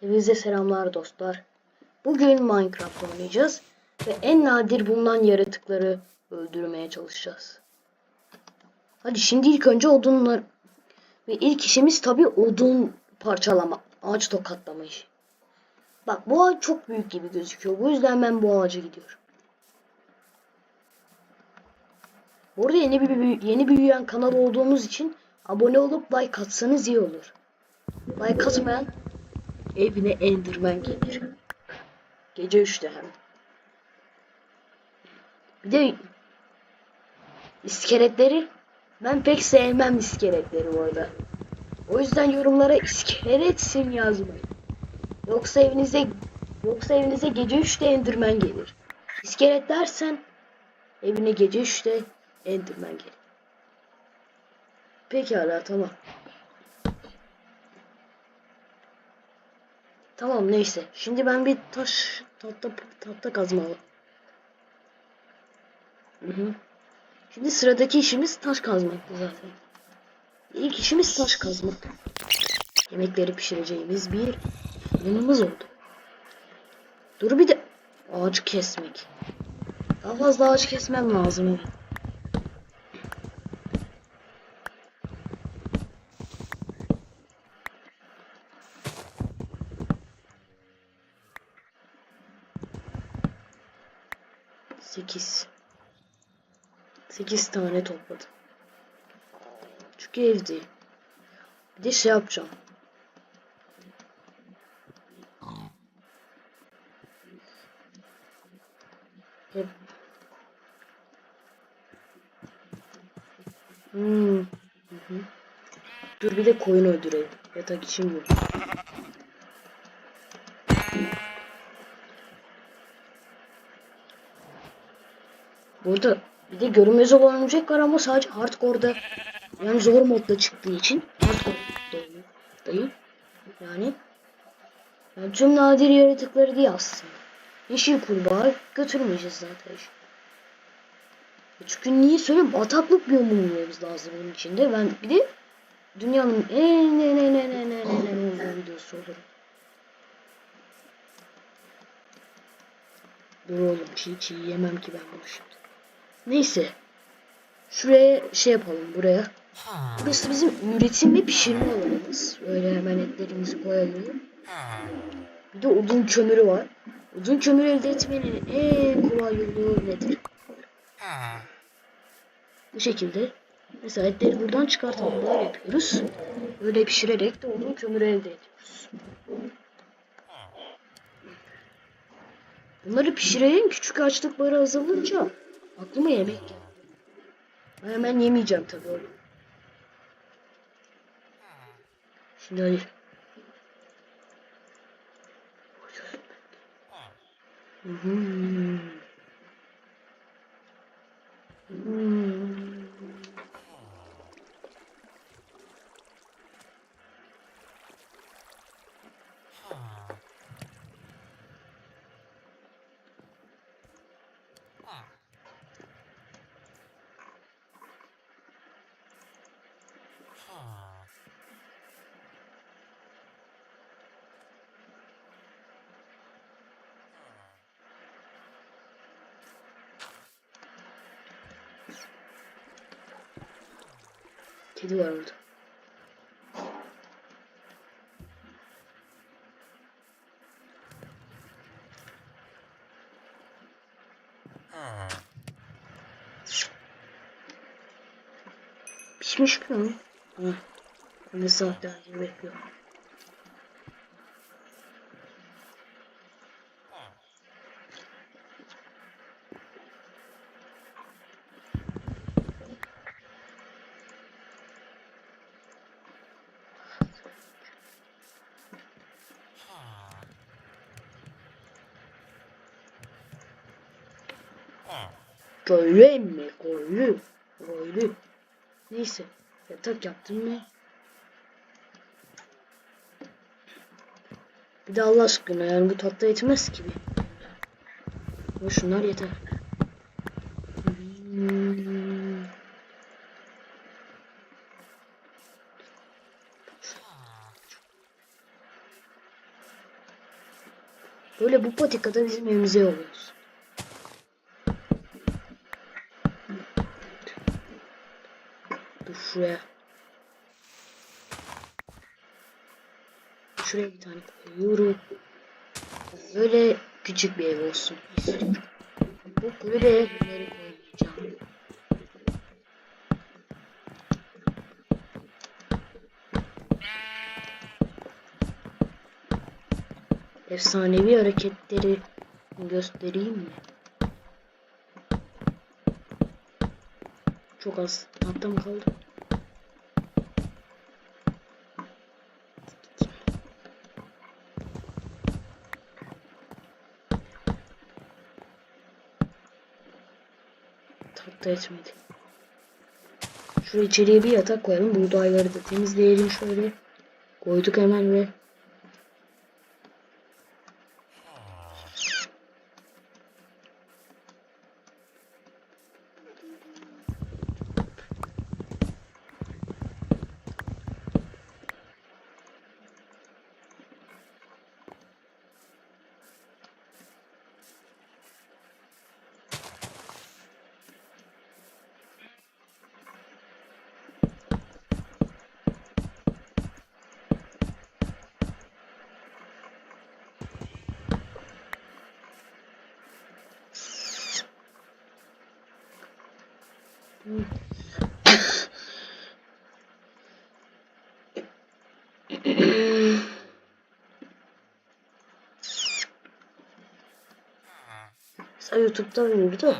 Hepinize selamlar dostlar. Bugün Minecraft oynayacağız ve en nadir bulunan yaratıkları öldürmeye çalışacağız. Hadi şimdi ilk önce odunlar ve ilk işimiz tabi odun parçalama, ağaç tokatlama işi. Bak bu ağaç çok büyük gibi gözüküyor. Bu yüzden ben bu ağaca gidiyorum. Bu arada yeni bir yeni büyüyen kanal olduğumuz için abone olup like atsanız iyi olur. Like atmayan evine Enderman gelir. Gece 3'te hem. Bir de iskeletleri ben pek sevmem iskeletleri bu arada. O yüzden yorumlara iskeletsin yazmayın. Yoksa evinize yoksa evinize gece 3'te Enderman gelir. İskelet dersen evine gece 3'te Enderman gelir. Pekala tamam. Tamam neyse. Şimdi ben bir taş tahta tahta kazma alayım. Hı hı. Şimdi sıradaki işimiz taş kazmaktı zaten. İlk işimiz taş kazmak. Yemekleri pişireceğimiz bir fırınımız oldu. Dur bir de ağacı kesmek. Daha fazla ağaç kesmem lazım. evet. 8 tane topladım. Çünkü evdeyim. Bir de şey yapacağım. Hep. Hmm. Hı hı. Dur bir de koyun öldürelim. Yatak için bu. Burada bir de görünmez olan örümcek var ama sadece hardcore'da yani zor modda çıktığı için hardcore'da oynuyor. Yani, yani tüm nadir yaratıkları değil aslında. Yeşil kurbağa götürmeyeceğiz zaten. Çünkü niye söyleyeyim bataklık biyomu bulmamız lazım bunun içinde. Ben bir de dünyanın en en en en en en en en en videosu olurum. Dur oğlum çiğ çiğ yemem ki ben bunu şimdi. Neyse. Şuraya şey yapalım buraya. Burası bizim üretim ve pişirme alanımız. Böyle hemen etlerimizi koyalım. Bir de odun kömürü var. Odun kömürü elde etmenin en kolay yolu nedir? Bu şekilde. Mesela etleri buradan çıkartalım. Böyle yapıyoruz. Böyle pişirerek de odun kömürü elde ediyoruz. Bunları pişirelim küçük açlıkları azalınca aklıma yemek geldi. Ben hemen yemeyeceğim tabii oğlum. Şimdi hadi. Hı hı. Hmm. Kedi var orada. Pişmiş mi? Hı. Ne saat daha iyi bekliyorum. Böyle mi? Koylu. Koylu. Neyse. Yatak yaptım mı? Bir de Allah aşkına yani bu tatlı etmez ki. Ama şunlar yeter. Böyle bu patikada bizim evimize yolluyoruz. Şuraya. Şuraya bir tane koyuyorum. Böyle küçük bir ev olsun. Bu kulübeye bunları koyacağım. Efsanevi hareketleri göstereyim mi? Çok az tahtam kaldı. Tahta etmedi. Şuraya içeriye bir yatak koyalım. Buğdayları da temizleyelim şöyle. Koyduk hemen ve Sen YouTube'dan yürüdü.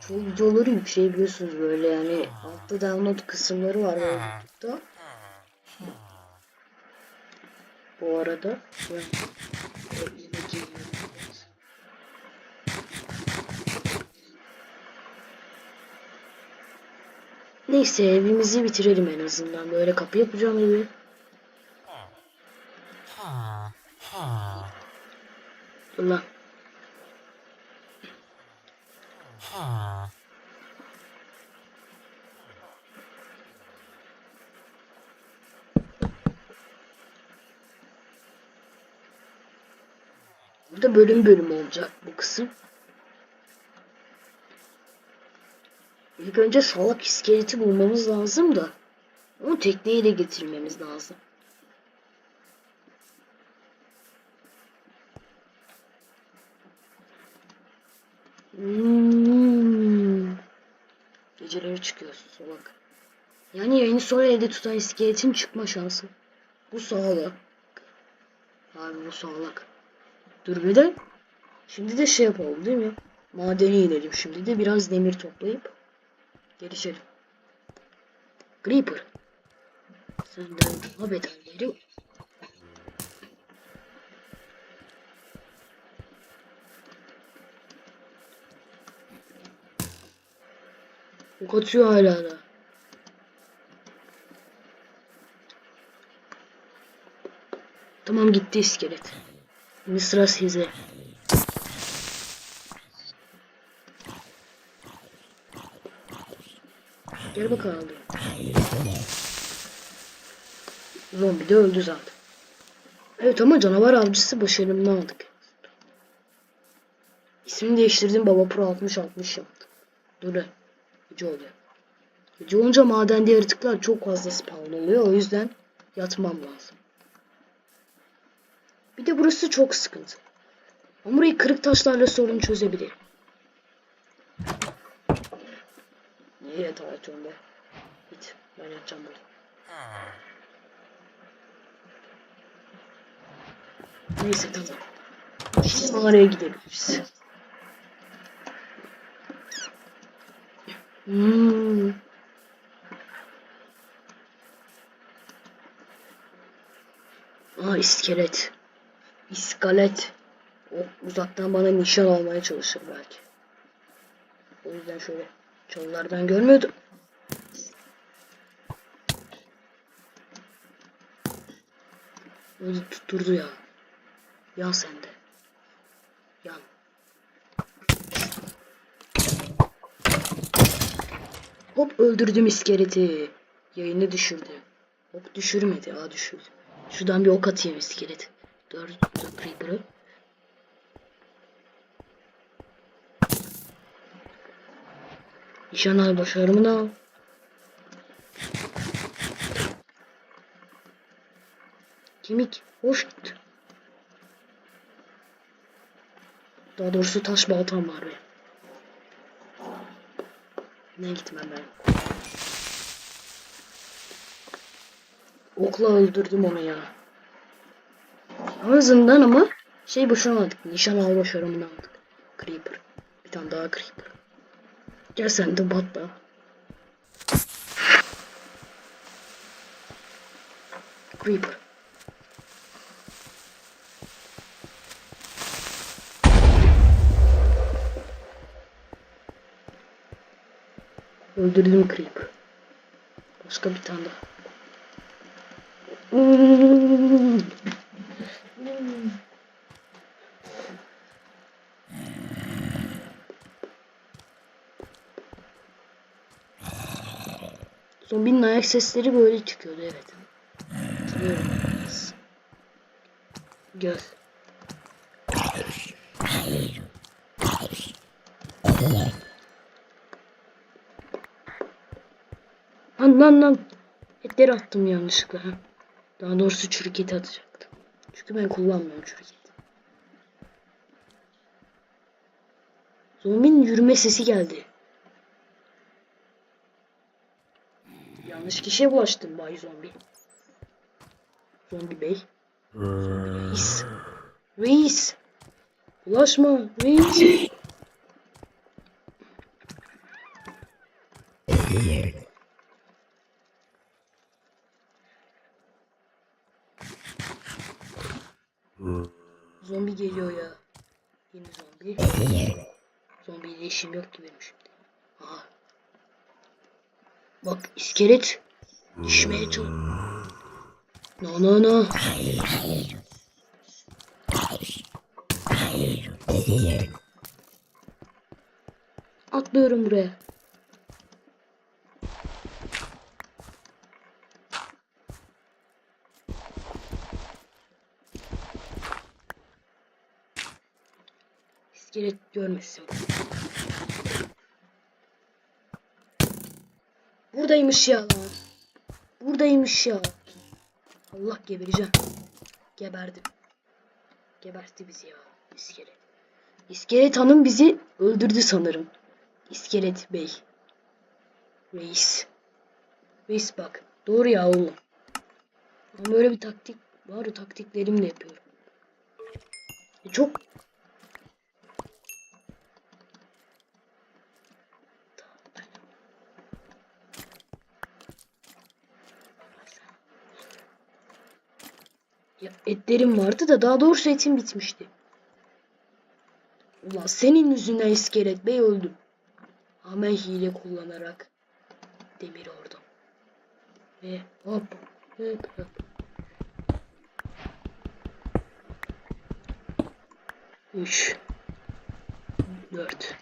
Çoğu videoları yükleyebiliyorsunuz böyle yani altta download kısımları var böyle YouTube'da. Bu arada ben Neyse evimizi bitirelim en azından. Böyle kapı yapacağım evi. Lan. Burada bölüm bölüm olacak bu kısım. İlk önce salak iskeleti bulmamız lazım da. Onu tekneyi de getirmemiz lazım. Hmm. Geceleri çıkıyor salak. Yani yayını sonra elde tutan iskeletin çıkma şansı. Bu sağlık. Abi bu sağlık. Dur bir de. Şimdi de şey yapalım değil mi? Madene inelim şimdi de biraz demir toplayıp gelişelim. Creeper. Senden daha beterleri Ok atıyor hala da. Tamam gitti iskelet. Şimdi sıra size. Gel bakalım. Zombi de öldü zaten. Evet ama canavar avcısı başarımını aldık. İsmini değiştirdim Baba Pro 60 60 yaptım. Dur lan. Gece oluyor. Gece olunca madende yaratıklar çok fazla spawn oluyor. O yüzden yatmam lazım. Bir de burası çok sıkıntı. Ama burayı kırık taşlarla sorun çözebilirim. Niye yatağa atıyorum be? Git. Ben yatacağım burada. Neyse tamam. Şimdi mağaraya gidebiliriz. Hmm. Aa iskelet. İskalet. O uzaktan bana nişan almaya çalışır belki. O yüzden şöyle çalılardan görmüyordum. Onu tutturdu ya. Yan sen de. Yan. Hop öldürdüm iskeleti. Yayını düşürdü. Hop düşürmedi. Aa düşürdü. Şuradan bir ok atayım iskelet. Dur, dur Creeper'ı. Nişan al başarımını al. Kemik. Hoş. Daha doğrusu taş baltam var benim. Ne gitmem ben. Okla öldürdüm onu ya. Azından ama şey başaramadık. Nişan al başarımını aldık. Creeper. Bir tane daha Creeper. Gel sen de batla. Creeper. Öldürdüm Creeper. Başka bir tane daha. Hmm. Zombinin ayak sesleri böyle çıkıyordu evet. Hatırlıyorum. Gel. Lan lan lan. Etleri attım yanlışlıkla. Ha. Daha doğrusu çürük eti atacaktım. Çünkü ben kullanmıyorum çürük et. Zombinin yürüme sesi geldi. Yanlış kişiye bulaştım Bay Zombi. Zombi Bey. Reis. Reis. Bulaşma. Reis. Zombi geliyor ya. Yeni zombi. Zombiyle işim yok ki benim şimdi. Bak iskelet. Düşmeye çok. No no no. Atlıyorum buraya. İskelet görmesin. Buradaymış ya lan. Buradaymış ya. Allah gebereceğim. Geberdim. Gebertti bizi ya. İskelet. İskelet hanım bizi öldürdü sanırım. İskelet bey. Reis. Reis bak. Doğru ya oğlum. Ben böyle bir taktik var taktiklerimle yapıyorum. E çok Ya etlerim vardı da daha doğrusu etim bitmişti. Ulan senin yüzünden iskelet bey öldüm. Ama hile kullanarak demir ordum. Ve hop hop hop. Üç. Dört.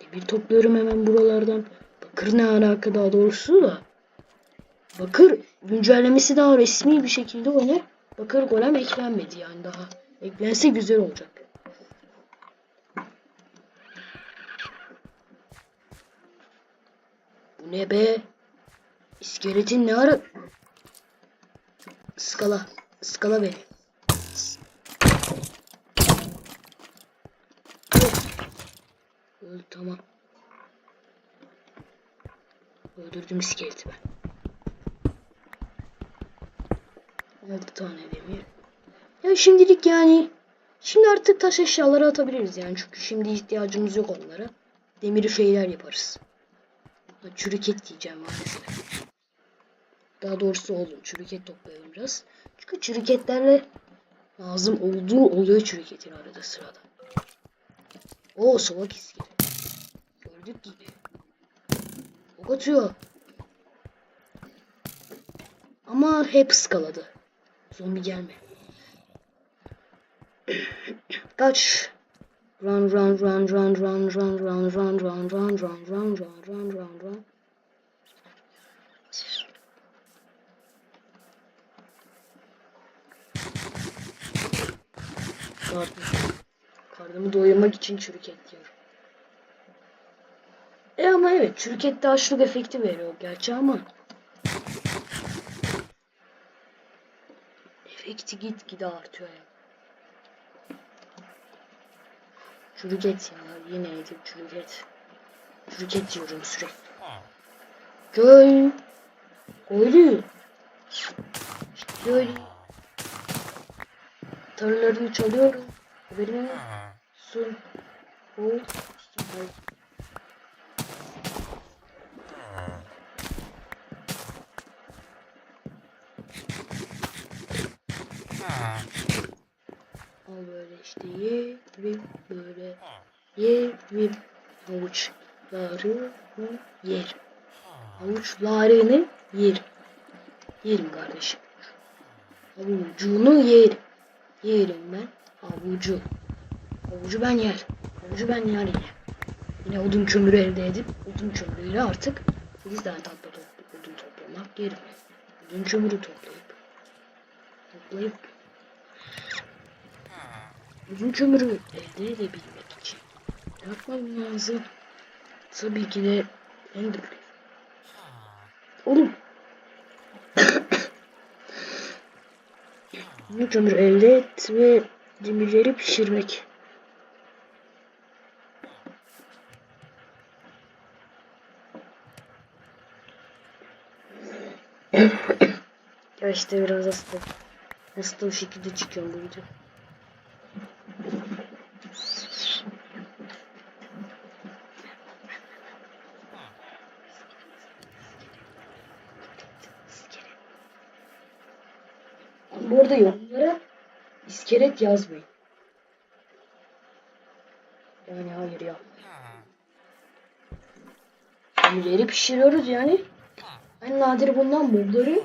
Demir topluyorum hemen buralardan. Bakır ne alaka daha doğrusu da. Bakır güncellemesi daha resmi bir şekilde oynar. Bakır golem eklenmedi yani daha. Eklense güzel olacak. Bu ne be? İskeletin ne ara? Skala. Skala beni. Öldü tamam. Öldürdüm iskeleti ben. 6 tane demir. Ya şimdilik yani şimdi artık taş eşyaları atabiliriz yani çünkü şimdi ihtiyacımız yok onlara. Demiri şeyler yaparız. Ha, Çürük et diyeceğim maalesef. Daha doğrusu oğlum çürük et toplayalım biraz. Çünkü çürük etlerle lazım olduğu oluyor çürük etin arada sırada. Oo solak iskele. Gördük gibi. Ok atıyor. Ama hep skaladı. Zombi gelme. Kaç. Run run run run run run run run run run run run run run run run. Karnım. Karnımı doyurmak için çürük et yiyorum. E ama evet çürükette açlık efekti veriyor gerçi ama. Efekti gitgide artıyor ya. Çürüket ya yine yedim çürüket. Çürüket diyorum sürekli. Köylü. İşte köylü. Tarılarını çalıyorum. Haberin olsun. Olsun. Al böyle işte ye ve böyle ye ve havuçları yer. Havuçlarını yer. Yerim kardeşim. Havucunu yerim. Yerim ben havucu. Havucu ben yer. Havucu ben yer yer. Yine odun kömürü elde edip odun kömürüyle artık 8 tane tatlı odun toplamak yerim. Odun kömürü toplayıp toplayıp Uzun kömürü elde edebilmek için ne yapmam lazım? Tabii ki de Ender. Oğlum. Uzun kömür elde et ve demirleri pişirmek. ya işte biraz hasta. Hasta şekilde çıkıyorum bu video. Bu yorumlara iskelet yazmayın. Yani hayır ya. Demirleri pişiriyoruz yani. En nadir bundan mobları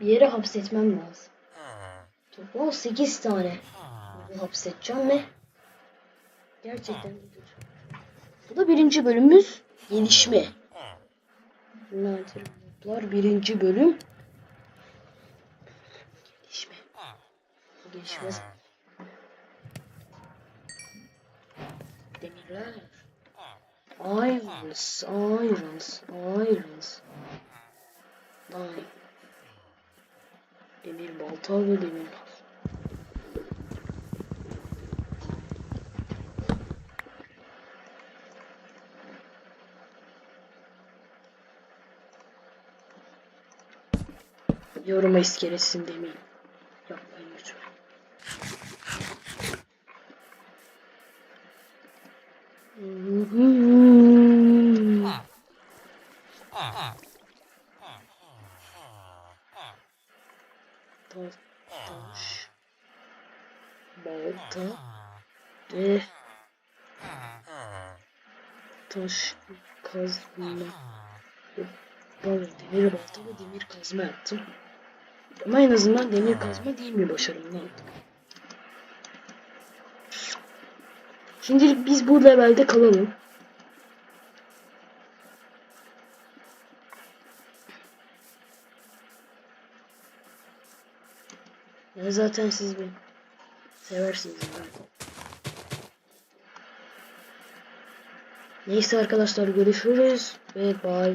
bir yere hapsetmem lazım. Toplam 8 tane mobu hapsedeceğim ve gerçekten bu da birinci bölümümüz gelişme. Nadir moblar birinci bölüm gelişme. Bu gelişmez. Demirler. Irons, irons, irons. Ay. Demir balta ve demir. Yoruma iskelesin demeyin. Yapmayın lütfen. Taş, taş, balta ve taş kazma. Pardon, demir balta demir kazma yaptım. Ama en azından demir kazma değil mi başarımlı aldım. Şimdi biz bu levelde kalalım. Ya zaten siz beni seversiniz zaten. Neyse arkadaşlar görüşürüz ve bye.